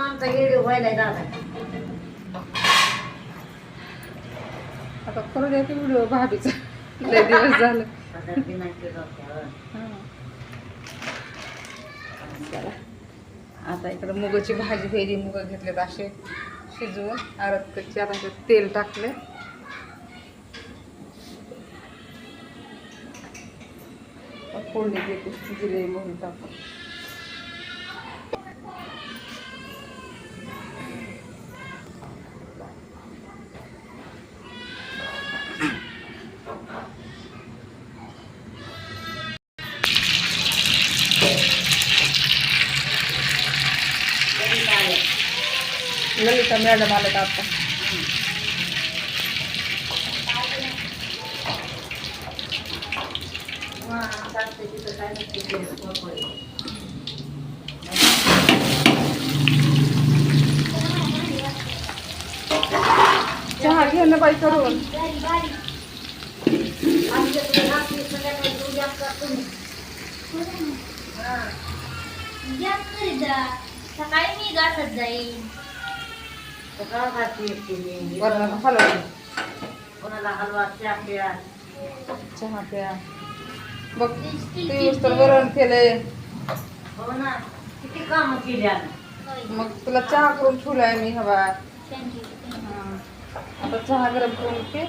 आमचा येडे व्हायला दादा. आता करू द्या की व्हिडिओ भाभीचा लय दिवस झालं. आता चला आता इकडं मुगाची भाजी केली मुग घेतलेत असे. शिजवून आरत कच्ची. आता तेल टाकले फोडणी देते जिरे मोहरी टाकून. ललिता मॅडम आलं का आता. तिथं काय चहा घे ना बाई करून. सकाळी मी गाठत जाईल सकाळ घातली असते मी. वरण हलवून कोणाला हलवा चहा प्या. चहा प्या बघ ते तर वरण केलंय हो ना किती कामं केली आम्ही मग तुला चहा करून ठेवलाय मी हवा आता चहा गरम करून पे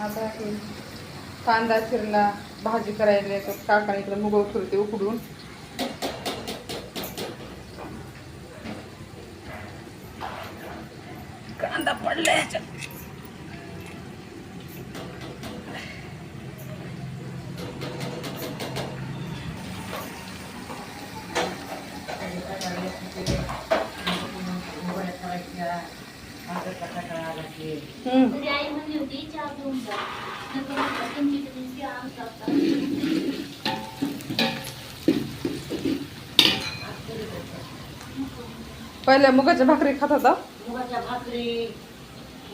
आता हे कांदा चिरला भाजी करायला तर काका इकडे मुग ठेवते उकडून कांदा पडला ह्याच्यात मोबाईल करायच्या, भाकर टाकायला लागते. हम्म. तरी आई म्हणली होती चहा घेऊन जा नको म्हटलं, तुमची तुम्ही चहा आमचा होता. पहिल्या मुगाच्या भाकरी खात होता मुगाच्या भाकरी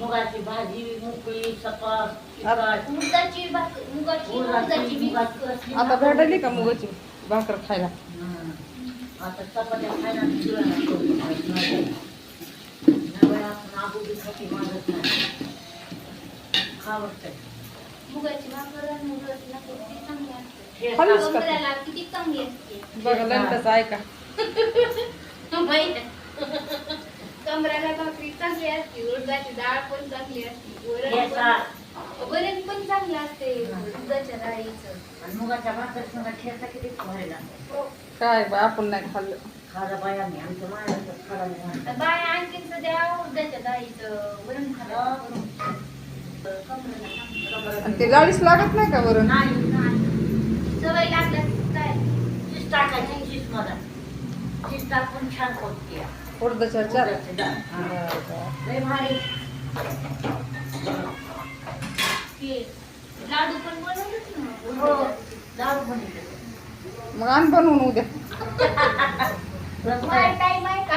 मुगाची भाजी मोकळी सपास तिखट. मुगाची भाक- मुगाची मुगाची मी भाकर असली ना. आता भेटायली का मुगाची भाकर खायला हं. आता चपात्या खायला मागत नाही. मुगाची भाकर आणि मुगाची भाकर किती चांगली असते हे का? कमरेला किती चांगली असते बघा लंटाचं ऐका माहीत आहे. कमरेला भाकरी चांगली असते उडदाची डाळ पण चांगली असते हे वरण खा. पण वरण पण चांगलं असते उडदाच्या डाळीचं आणि मुगाच्या भाकर संग ठेचा किती भारी लागतो. काय बा आपण नाही खाल्लं खाजा बायांनी आमच्या मायाला खाला नाही. तर बाय आणखीन सध्या खाल्लं कमरेला चांगलं. आणि ते जाळीच लागत नाही का वरण? नाही, नाही. सवय लागल्यास काय? चीज टाकायची चीज मला. चीज टाकून छान होते उडदाच्या चार. लय भारी. ते लाडू पण बनवलेच हो लाडू बनवले. मग आण बनवून उद्या. टाइम आहे का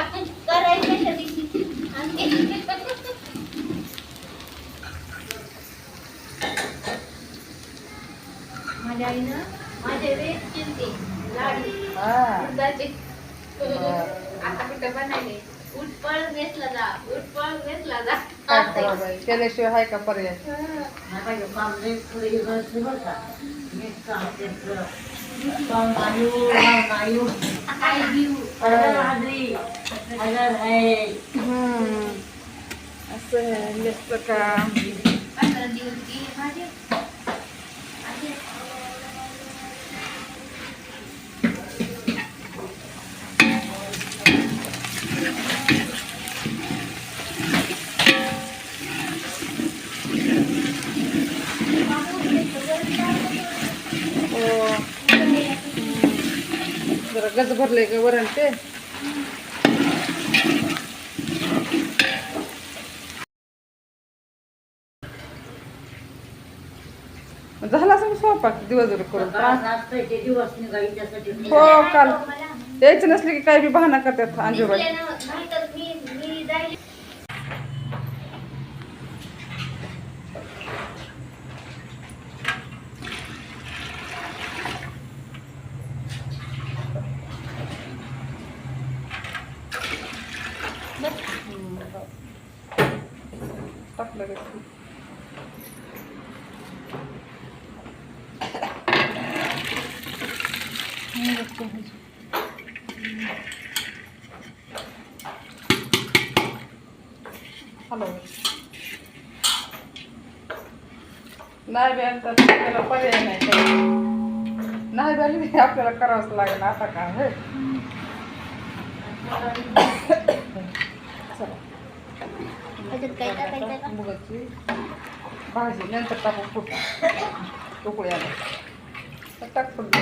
माझ्या आईनं माझे रेट चिंते लाडू आता कुठं बनायले उठपळ वेचला जा उठपळ जा केल्याशिवाय हाय का पर्याय नाही पाहिजे, काम लय पुढे गळती बरं का. मीठ काम त्याचं. पाहून आयु, पाहून आयु. काय घेऊ हळद आली, हळद आहे. हम्म. असं आहे लेकचं काम पंधरा दिवस गेले माझे आधी हो. जरा गज भरले का वरण ते? झाला असं स्वयंपाक दिवसभर करून. हो? काल. यायचं नसले की काही बी बहाना करतात अंजुबाई हॅलो नाही त्याला पर्याय नाही. नाही बॅन आपल्याला करावंच लागेल आता काय होय? मुगाची भाजी नंतर टाकू फुट तुकड्या टाक फुट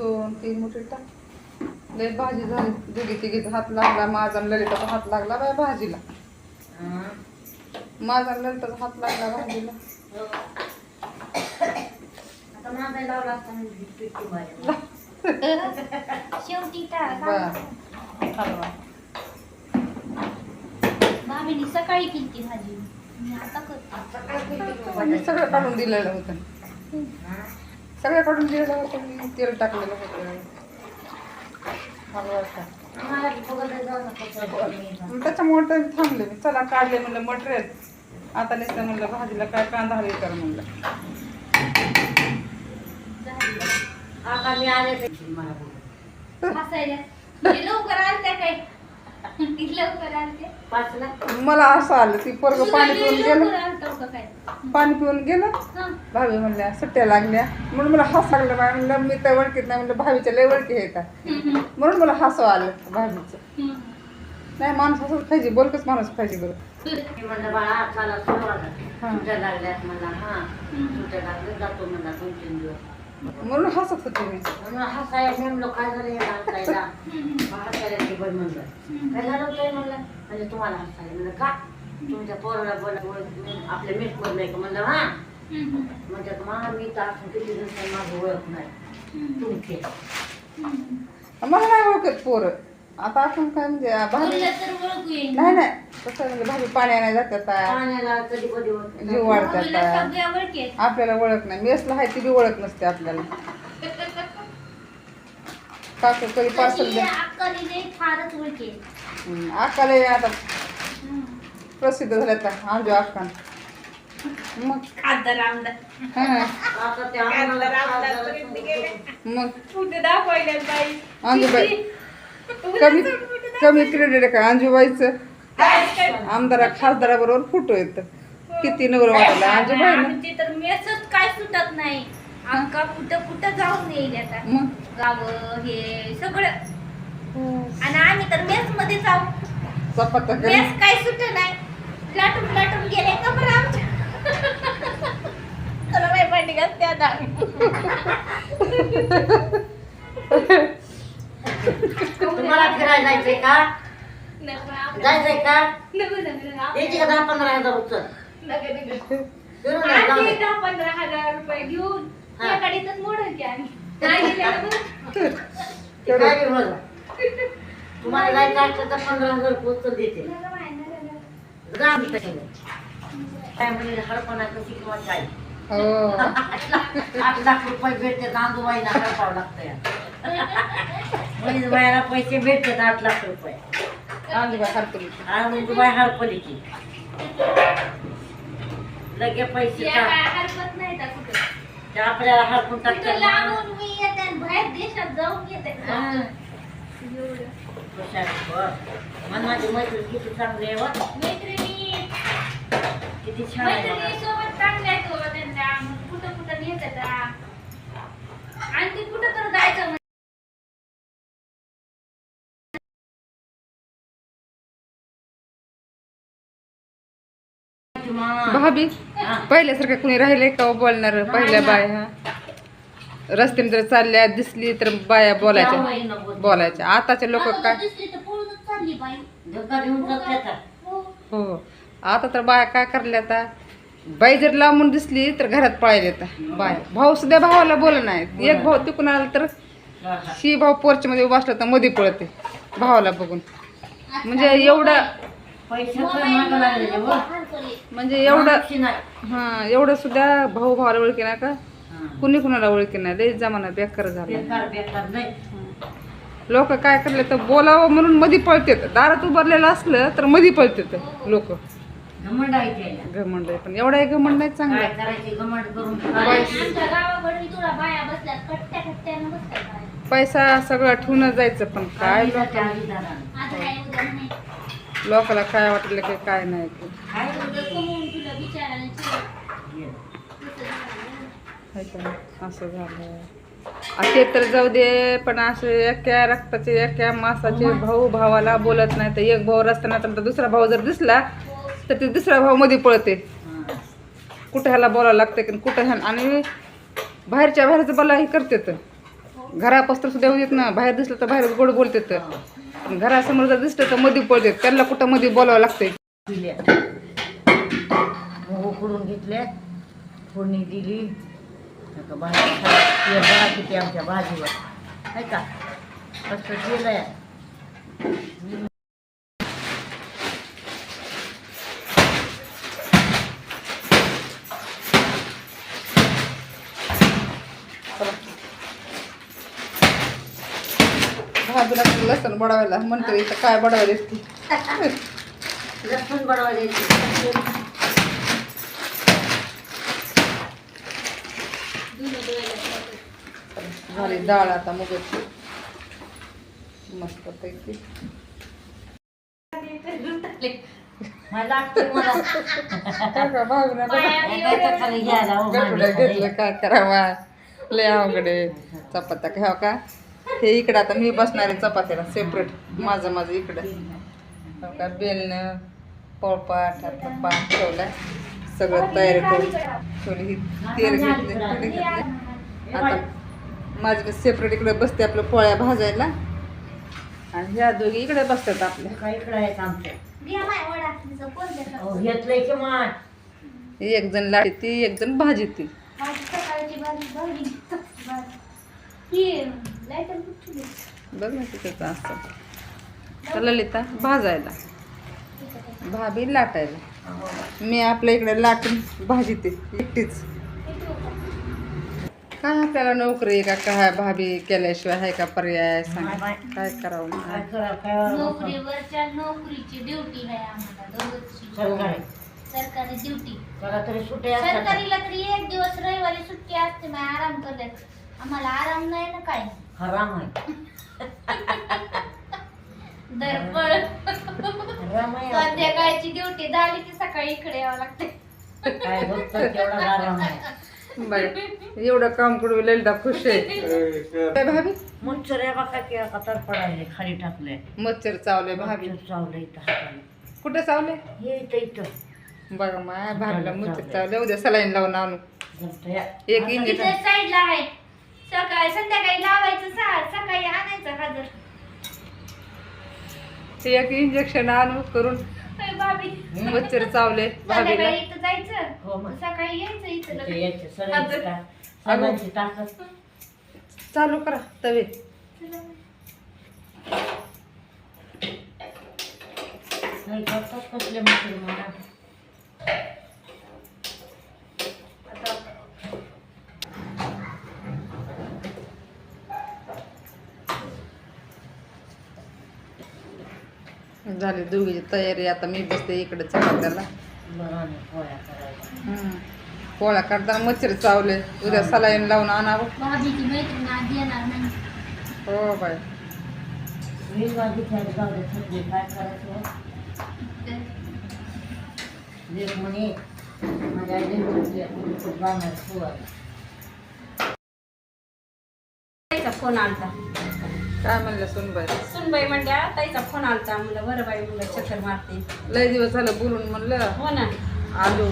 दोन तीन मोठे टाक. लय भाजी झाली. दोघी तिघीचा हात लागला. माझा ललिताचा हात लागला बाय भाजीला. हं. माझा ललिताचा हात लागला भाजीला. माझ्या शेवटी भाभीने सकाळी केली भाजी. मी आता करते. मी सगळं काढून दिलेलं होतं. सगळं काढून दिलेलं होतं मी तेल टाकलेलं होतं. त्याच्यामुळे तर थांबले. मी चला काढले म्हणलं मटेरियल. आता नुसतं म्हणलं भाजीला काय कांदा हवी कर म्हणलं. आता मी आले मला लवकर आलत्या काय? लवकर आलते पाचला मला असं आलं ती पोरग पाणी पिऊन गेलं. पाणी पिऊन गेलं. भाभी म्हणल्या सुट्ट्या लागल्या. म्हणून मला हस लागलं. बाय म्हणलं मी तर वळखीत नाही. म्हणलं भाभीच्या लय वळखी आहे का म्हणून मला हसव आलं भाभीचं. नाही माणूस हसत पाहिजे. बोलकच माणूस पाहिजे बरं. मी म्हणलं बाळा हा. सुट्ट्या लागल्यात म्हणला हा. सुट्ट्या लागल्या जातो म्हणला दोन तीन दिवस. म्हणून हसत होते मी. म्हणून हसाया नेमलो काय झालं? या हसायला हसायला ते बरं म्हणलं. काय झालं होतं? म्हणलं. म्हणजे तुम्हाला हसायला. म्हणलं का? तुमच्या पोराला बोला आपल्या मीठ बोललंय का? म्हणलं हा. म्हणजे मा मी तर असून किती दिवसांनी माझं ओळख नाही. तुमचे. मला नाही ओळखत पोरं. आता आपण काय म्हणजे नाही नाही. कसं म्हणजे जातात. पाण्याला कधी कधी नाही. जीव वाढतात. सगळ्या. आपल्याला ओळख नाही. मेसला आहे ती बी ओळख नसते आपल्याला. काकू कधी पार्सल तशी द्या अक्कलीने फारच ओळखी आहेत. हम्म, अक्काला आता. प्रसिद्ध झाल्या आता आंजो अक्का. मग? खासदार आमदार. हा, आता ते आम्हाला मग? कुठे दाखवायला बाई. अंजूबाई कमी कमी क्रेडिट आहे का? अंजूबाईचं आमदारा खासदाराबरोबर फोटो येत. किती नवर वाटायला. अंजूबाई ना आमची तर मेसच काय सुटत नाही. अंका कुठं कुठं जाऊन येईल आता? मग? गाव हे सगळं. आणि आम्ही तर मेस मध्ये जाऊ चपात्या मेस काय सुट नाही. लाटून लाटून गेले का बरं आमच्या? तुला पाठी आता. तुम्हाला फिरायला जायचंय का? जायचंय का. यायची का दहा पंधरा हजार उचल नको, नको. फिरून या, जाऊ आधी दे. दहा पंधरा हजार रुपये घेऊन हा. त्या गाडीतच मोडल की आम्ही नाही गेलेलं बरं. ते काय बी बघा. तुम्हाला जायचं असलं तर पंधरा हजार रुपये उचल देते. जा. काय म्हणजे हडपणा कशी किंवा काय हो आठ लाख रुपये भेटते हडपावं लागतं या बायाला पैसे भेटतात आठ लाख रुपये अंजूबाई हरकुली आणि दुबाई हडपली की लगे पैसे या का- काय हरकत नाही त्या कुठं. ते आपल्याला हडपून कुठं टाकतात लांबून मी येते आणि बाहेर देशात जाऊन येते हा. एवढं. मन माझी मैत्रीण किती चांगली आहे वा. मैत्रिणी किती छान आहे मैत्रिणी बघा. सोबत चांगल्या आहेत बाबा त्यांना मग कुठं कुठं नेतात आ. आणखी कुठं तर जायचं भाभी. पहिल्यासारखं कुणी राहिले का हो बोलणार? पहिल्या बाया रस्त्याने जर चालल्या दिसली तर बाया बोलायच्या. बोलायच्या. आताचे लोक काय? हो. आता तर बाया काय करल्या आता? बाई जर लांबून दिसली तर घरात पळायला येतात बाय. भाऊ सुद्धा भावाला बोल नाही एक भाऊ तिकून आला तर. शी भाऊ पोर्च मध्ये उभा असला तर मध्ये पळते. भावाला बघून. म्हणजे एवढं म्हणजे एवढं. हा एवढं सुद्धा भाऊ भावाला ओळखी ना का. कुणी कुणाला ओळखी नाही? लय जमाना बेकार झाला. बेकार बेकार नाही. लोक काय करले तर बोलावं म्हणून मधी पळतात. दारात उभारलेलं असलं तर मधी पळतात लोक. घमंड आहे त्याला घमंड आहे. पण एवढा घमंड नाही काय चांगला. पैसा. सगळं ठेवून जायचं पण काय काय लोक? आज काय उद्या नाही लोकाला काय वाटलं की काय नाही असं झालं ते तर जाऊ दे पण असे एका रक्ताचे एका मासाचे भाऊ भावाला बोलत नाही. तर एक भाऊ रस्त्यानं तर दुसरा भाऊ जर दिसला तर ते दुसरा भाऊ मध्ये पळते. कुठं ह्याला बोलावं लागतं की कुठं ह्या आणि बाहेरच्या बाहेरचं बोला हे करतात घरापासून सुद्धा येत ना. बाहेर दिसलं तर बाहेर गोड बोलतात पण घरासमोर जर दिसलं तर मध्ये पळतात त्यांना कुठं मध्ये बोलावं मग उकडून घेतल्या फोडणी दिली. नका भाजी ते बघा किती आमच्या भाजीवर. आहे का? कसं केलंय. भाजीला लसण बडावायला. म्हणतो इथं काय बडावायला लसूण बनवायची झाली डाळ आता मुगाची. मस्त पैकी. घेतलं काय करावा? लय अवघडे चपात्या घ्याव का? हे इकडं आता मी बसणार आहे चपात्याला सेपरेट माझं माझं इकडं. का बेलणं पोळपाट आपलं पाट ठेवलाय. सगळं तयारी करून थोडी ही तेल घेतले थोडी घेतले आता माझं सेपरेट इकडे बसते आपलं पोळ्या भाजायला. आणि ह्या दोघी इकडे बसतात आपल्या. काय इकडं आहेत आमच्या. घेतलंय की एक जण लाटी ती एक जण भाजी ती? बघ ना तिथं असतं तर ललिता? भाजायला. भाभी लाटायला. मी आपल्या इकडे लाटून भाजी ते एकटीच. काय आपल्याला नोकरी आहे का? काय भाभी केल्याशिवाय आहे का पर्याय? सांग. काय करावं काय नोकरीवरच्या नोकरीची ड्युटी आहे आम्हाला दररोजची. सरकारी. सरकारी ड्युटी. त्याला तरी सुट्या असतात सरकारीला तरी एक दिवस रविवारी सुट्टी असते मग आराम करतात आम्हाला आराम नाही ना काय हराम आहे. दरपळ हराम आहे संध्याकाळची ड्युटी झाली की सकाळी इकडे यावं लागते. काय बघतो तेवढा हराम आहे. बरं एवढं काम करून ललिता खुश आहे. काय भाभी? मुच्छऱ्या बघा की कतर पडायले खाली टाकले. मच्छर चावले भाभी. चावलं इथं हाताला. कुठे चावले हे इथं इथं. बघा माय भाभीला मच्छर चावले उद्या सलाईन लावून आणू. जमतं या. एक इंजेक्शन. तिथे साईडला आहे सकाळी संध्याकाळी लावायचं सा सकाळी आणायचं हजर एक इंजेक्शन आणू करून भाभी. मच्छर चावले. भाभीला. संध्याकाळी इथं जायचं. हो मग. सकाळी यायचं इथं इथं लगेच. यायचं सगळ्यांची अगं. ता- सगळ्यांची ताकद चालू करा तवे. नाही करतात कसले मुसलमान झाली दोघीची तयारी आता मी बसते इकडे चपात्याला. नाही पोळ्या करायच्या. हम्म. पोळ्या करताना मच्छर चावले. उद्या सलाईन लावून आणावं. भाभीची मैत्रीण आधी येणार नाही. हो बाय फोन आलता. काय म्हणलं सुनबाई? सुनबाई म्हणल्या ताईचा फोन आलता. म्हणलं बरं बाई म्हणलं चक्कर मारते. लय दिवस झालं बोलून म्हणलं. हो ना. आलो.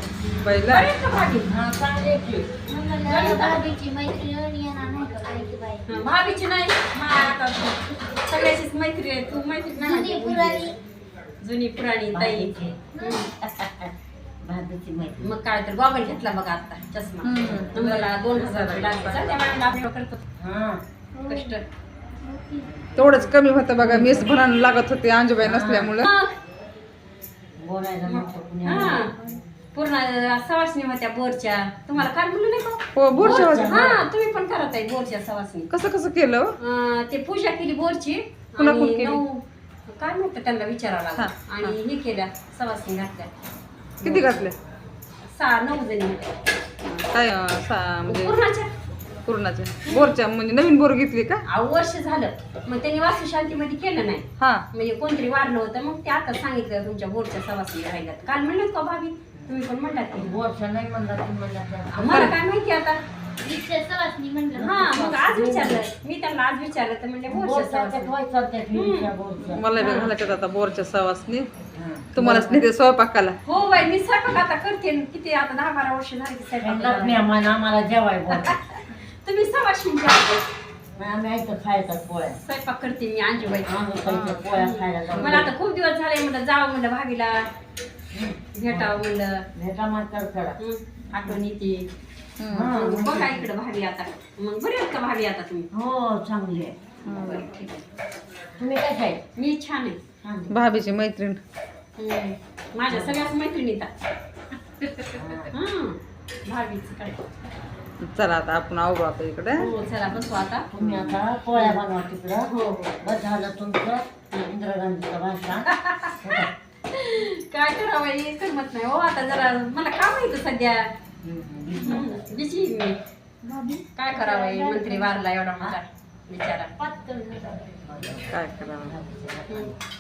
बाईला? बरं आहे का भाभी हा चांगले की. म्हणलं भाभीची मैत्रीण येणार नाही का काय की बाई? हं, भाभीची नाही. मा आता सगळ्याचीच मैत्री आहे. तू मैत्री जुनी पुराणी. जुनी पुराणी ताई. भाभीची. माहिती मग काय तर बाबा घेतला बघा आता चष्मा. हम्म. मला दोन हजार लागले. त्या वेळेला आपलं करतो. हा. कष्ट. तेवढंच कमी होतं बघा. मेस भरायला लागत होते अंजुबाई नसल्यामुळं. हा. पूर्ण सवासणी होत्या बोरच्या. तुम्हाला काल म्हणलं नाही का हो बोरच्या बोरच्या? होत्या. हा तुम्ही पण करत आहे बोरच्या सवासणी. कसं कसं केलं? अं, ते पूजा केली बोरची पुन्हा कोण आणि केली? नऊ काय म्हणतं त्यांना विचारावं हा, आणि हे. केल्या सवासणी घातल्या. किती घातले? सहा नऊ जणी होत्या काय अं, सा- म्हणजे पूर्णाच्या पूर्णाच्या बोरच्या म्हणजे नवीन बोर घेतली का? अहो, वर्ष झालं. मग त्यांनी वास्तुशांतीमध्ये केलं नाही. हा. म्हणजे कोणतरी वारलं होतं मग ते आता सांगितलं तुमच्या बोरच्या सवासणी राहिल्यात. काल म्हणलं का भाभी? तुम्ही पण म्हणलात की. बोरच्या नाही म्हणला तुम्ही म्हणला. मला काय माहिती आता? म्हणलं. हा मग आज विचारलं. मी त्यांना आज विचारलं तर म्हणले बोरच्या बोरच्या. मला बी घालायच्यात आता बोरच्या सवासनी हा. तुम्हालाच नेते स्वयंपाकाला. हो बाई मी स्वयंपाक आता करते. किती आता दहा बारा वर्ष झाली स्वयंपाक करायला. आम्हाला जेवाय बोल तुम्ही सवासणीच्या आधी आम्ही ऐकत खायचा पोळ्या. स्वयंपाक करते मी अंजूबाई आम्ही खायच्या पोळ्या खायला जाऊ. मला आता खूप दिवस झाले म्हणलं जावं म्हणलं भाभीला भेटावं म्हणलं. भेटा मात्र करा. हं, आठवण येते. हम्म. हा, मग बघा इकडे भाभी आता. मग बरे आहेत का भाभी आता तुम्ही? हो चांगली आहे. बरं, ठीक आहे. तुम्ही काय खाय? मी छान आहे. छान आहे. भाभीची मैत्रीण. हं, माझ्या सगळ्याच मैत्रिणी येतात हा. हं, भाभीच काय? चला आता आपण आवडू आता इकडे. हो चला बसू आता. तुम्ही आता पोळ्या बनवा तिकडं. हो हो. बस झालं तुमचं. इंदिरा गांधीचं भाषण. काय करावं हे करमत नाही हो. आता जरा मला काम आहे इथं सध्या. मी. काय करावं हे मंत्री वारला एवढा मोठा पातळ काय करावं.